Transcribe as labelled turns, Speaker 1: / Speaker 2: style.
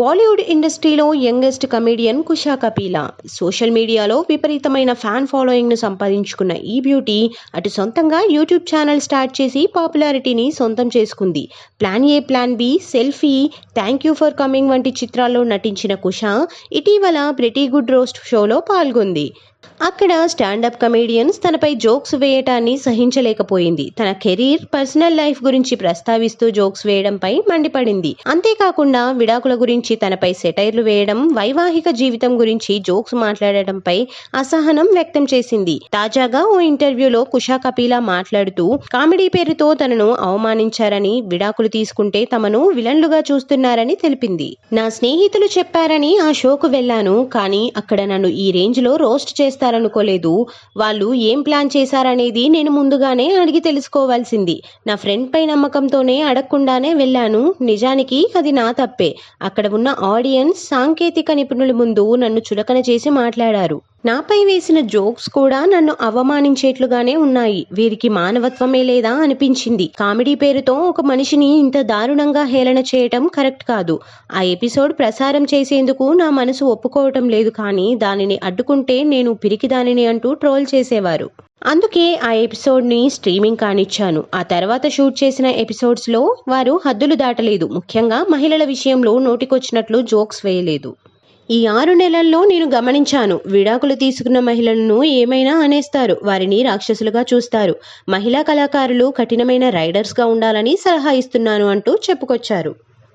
Speaker 1: బాలీవుడ్ ఇండస్ట్రీలో youngest comedian Kusha Kapila. Social మీడియాలో విపరీతమైన ఫ్యాన్ ఫాలోయింగ్ను సంపాదించుకున్న ఈ బ్యూటీ అటు సొంతంగా యూట్యూబ్ ఛానల్ స్టార్ట్ చేసి పాపులారిటీని సొంతం చేసుకుంది. Plan A plan B selfie thank you for coming వంటి చిత్రాల్లో నటించిన కుషా ఇటీవల ప్రెటీ గుడ్ రోస్ట్ షోలో పాల్గొంది. అక్కడ స్టాండప్ కమేడియన్స్ తనపై జోక్స్ వేయటాన్ని సహించలేకపోయింది. తన కెరీర్ పర్సనల్ లైఫ్ గురించి ప్రస్తావిస్తూ జోక్స్ వేయడంపై మండిపడింది. అంతేకాకుండా విడాకుల గురించి తనపై సెటైర్లు వేయడం వైవాహిక జీవితం గురించి జోక్స్ మాట్లాడటంపై అసహనం వ్యక్తం చేసింది. తాజాగా ఓ ఇంటర్వ్యూలో కుషా కపీలా మాట్లాడుతూ కామెడీ పేరుతో తనను అవమానించారని విడాకులు తీసుకుంటే తమను విలన్లుగా చూస్తున్నారని తెలిపింది. నా స్నేహితులు చెప్పారని ఆ షోకు వెళ్ళాను కానీ అక్కడ నన్ను ఈ రేంజ్లో రోస్ట్ చేస్తారనుకోలేదు. వాళ్ళు ఏం ప్లాన్ చేశారనేది నేను ముందుగానే అడిగి తెలుసుకోవాల్సింది. నా ఫ్రెండ్ పై నమ్మకంతోనే అడగకుండానే వెళ్ళాను. నిజానికి అది నా తప్పే. అక్కడ ఉన్న ఆడియన్స్ సాంకేతిక నిపుణుల ముందు నన్ను చులకన చేసి మాట్లాడారు. నాపై వేసిన జోక్స్ కూడా నన్ను అవమానించేట్లుగానే ఉన్నాయి. వీరికి మానవత్వమే లేదా అనిపించింది. కామెడీ పేరుతో ఒక మనిషిని ఇంత దారుణంగా హేళన చేయటం కరెక్ట్ కాదు. ఆ ఎపిసోడ్ ప్రసారం చేసేందుకు నా మనసు ఒప్పుకోవటం లేదు కానీ దానిని అడ్డుకుంటే నేను పిరికిదానిని అంటూ ట్రోల్ చేసేవారు. అందుకే ఆ ఎపిసోడ్ని స్ట్రీమింగ్ కానిచ్చాను. ఆ తర్వాత షూట్ చేసిన ఎపిసోడ్స్లో వారు హద్దులు దాటలేదు. ముఖ్యంగా మహిళల విషయంలో నోటికొచ్చినట్లు జోక్స్ వేయలేదు. ఈ ఆరు నెలల్లో నేను గమనించాను. విడాకులు తీసుకున్న మహిళలను ఏమైనా అనేస్తారు. వారిని రాక్షసులుగా చూస్తారు. మహిళా కళాకారులు కఠినమైన రైడర్స్గా ఉండాలని సలహా ఇస్తున్నాను అంటూ చెప్పుకొచ్చారు.